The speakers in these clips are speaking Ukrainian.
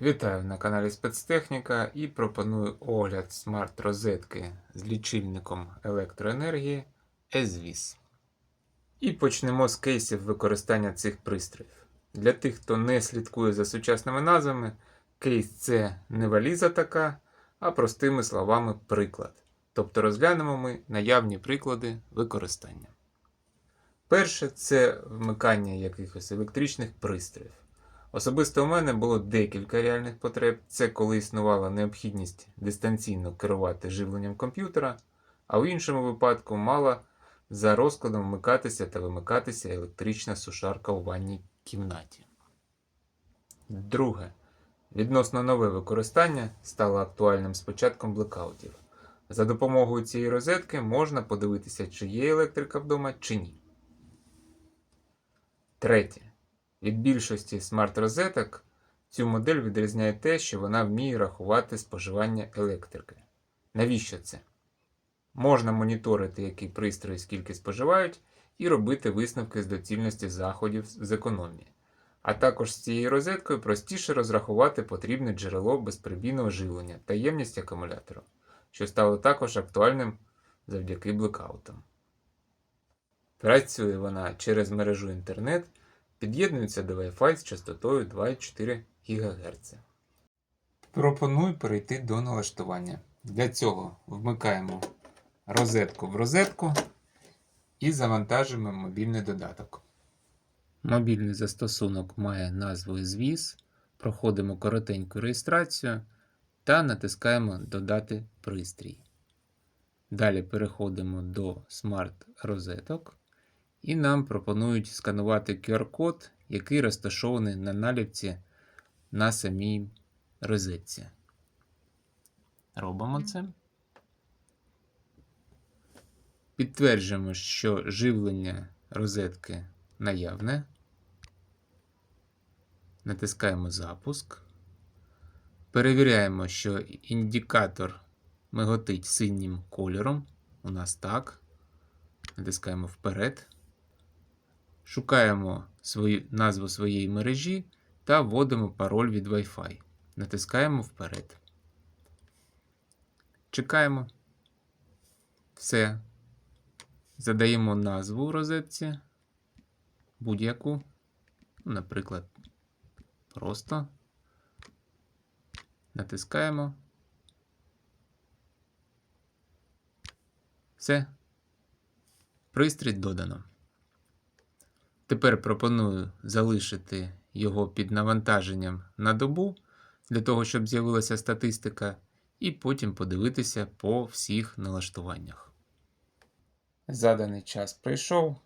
Вітаю на каналі Спецтехніка і пропоную огляд смарт-розетки з лічильником електроенергії ESVIS. І почнемо з кейсів використання цих пристроїв. Для тих, хто не слідкує за сучасними назвами, кейс це не валіза така, а простими словами приклад. Тобто розглянемо ми наявні приклади використання. Перше це вмикання якихось електричних пристроїв. Особисто у мене було декілька реальних потреб. Це коли існувала необхідність дистанційно керувати живленням комп'ютера, а в іншому випадку мала за розкладом вмикатися та вимикатися електрична сушарка у ванній кімнаті. Друге. Відносно нове використання стало актуальним з початком блекаутів. За допомогою цієї розетки можна подивитися, чи є електрика вдома, чи ні. Третє. Від більшості смарт-розеток цю модель відрізняє те, що вона вміє рахувати споживання електрики. Навіщо це? Можна моніторити, які пристрої скільки споживають, і робити висновки з доцільності заходів з економії. А також з цією розеткою простіше розрахувати потрібне джерело безприбійного живлення та ємність акумулятора, що стало також актуальним завдяки блекаутам. Працює вона через мережу інтернет під'єднується до Wi-Fi з частотою 2,4 ГГц. Пропоную перейти до налаштування. Для цього вмикаємо розетку в розетку і завантажуємо мобільний додаток. Мобільний застосунок має назву ZVIS. Проходимо коротеньку реєстрацію та натискаємо Додати пристрій. Далі переходимо до смарт-розеток. І нам пропонують сканувати QR-код, який розташований на наліпці на самій розетці. Робимо це. Підтверджуємо, що живлення розетки наявне. Натискаємо запуск. Перевіряємо, що індикатор миготить синім кольором. У нас так. Натискаємо вперед. Шукаємо свою, назву своєї мережі та вводимо пароль від Wi-Fi. Натискаємо вперед. Чекаємо. Все. Задаємо назву розетці. Будь-яку. Наприклад, просто. Натискаємо. Все. Пристрій додано. Тепер пропоную залишити його під навантаженням на добу, для того, щоб з'явилася статистика, і потім подивитися по всіх налаштуваннях. Заданий час прийшов,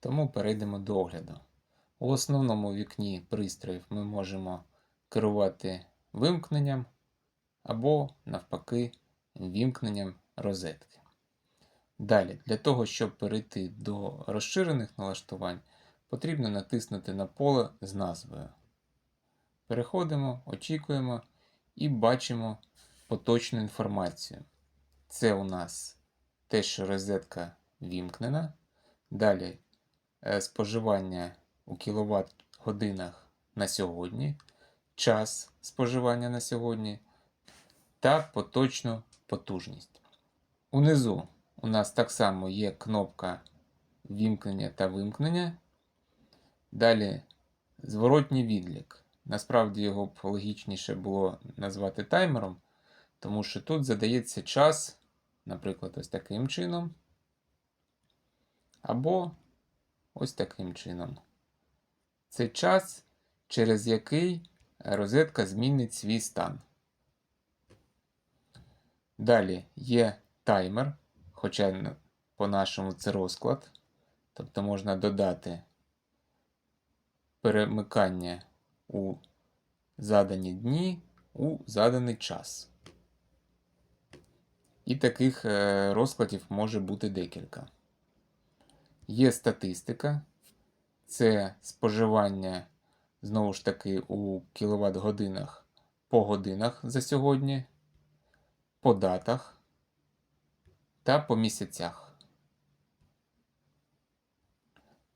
тому перейдемо до огляду. У основному вікні пристроїв ми можемо керувати вимкненням або, навпаки, вімкненням розетки. Далі, для того, щоб перейти до розширених налаштувань, потрібно натиснути на поле з назвою. Переходимо, очікуємо і бачимо поточну інформацію. Це у нас те, що розетка вімкнена. Далі е, споживання у кіловат годинах на сьогодні, час споживання на сьогодні та поточну потужність. Унизу у нас так само є кнопка вімкнення та вимкнення. Далі зворотній відлік. Насправді його б логічніше було назвати таймером, тому що тут задається час, наприклад, ось таким чином. Або ось таким чином. Це час, через який розетка змінить свій стан. Далі є таймер, хоча по-нашому це розклад. Тобто можна додати перемикання у задані дні у заданий час. І таких е, розкладів може бути декілька. Є статистика, це споживання, знову ж таки, у кіловат годинах по годинах за сьогодні, по датах та по місяцях.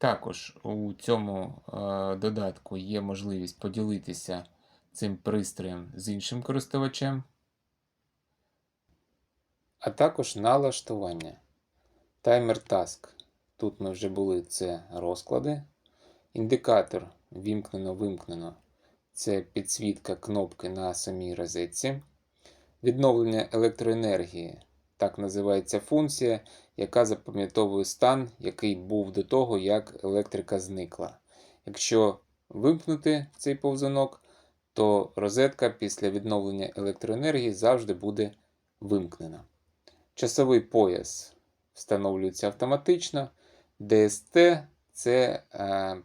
Також у цьому е, додатку є можливість поділитися цим пристроєм з іншим користувачем, а також налаштування. Таймер Task. Тут ми вже були це розклади. Індикатор вімкнено-вимкнено. Це підсвітка кнопки на самій розетці. Відновлення електроенергії. Так називається функція, яка запам'ятовує стан, який був до того, як електрика зникла. Якщо вимкнути цей повзунок, то розетка після відновлення електроенергії завжди буде вимкнена. Часовий пояс встановлюється автоматично. ДСТ це е,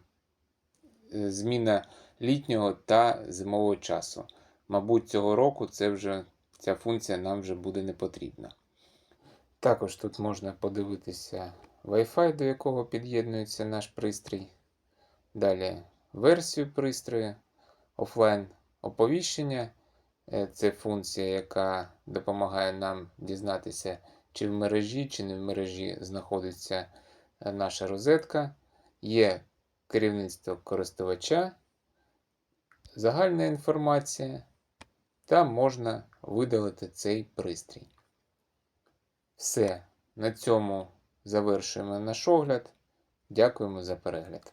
зміна літнього та зимового часу. Мабуть, цього року це вже, ця функція нам вже буде не потрібна. Також тут можна подивитися Wi-Fi, до якого під'єднується наш пристрій. Далі версію пристрою, офлайн оповіщення. Е, Це функція, яка допомагає нам дізнатися, чи в мережі, чи не в мережі знаходиться е, наша розетка. Є керівництво користувача, загальна інформація, та можна видалити цей пристрій. Все, на цьому завершуємо наш огляд. Дякуємо за перегляд.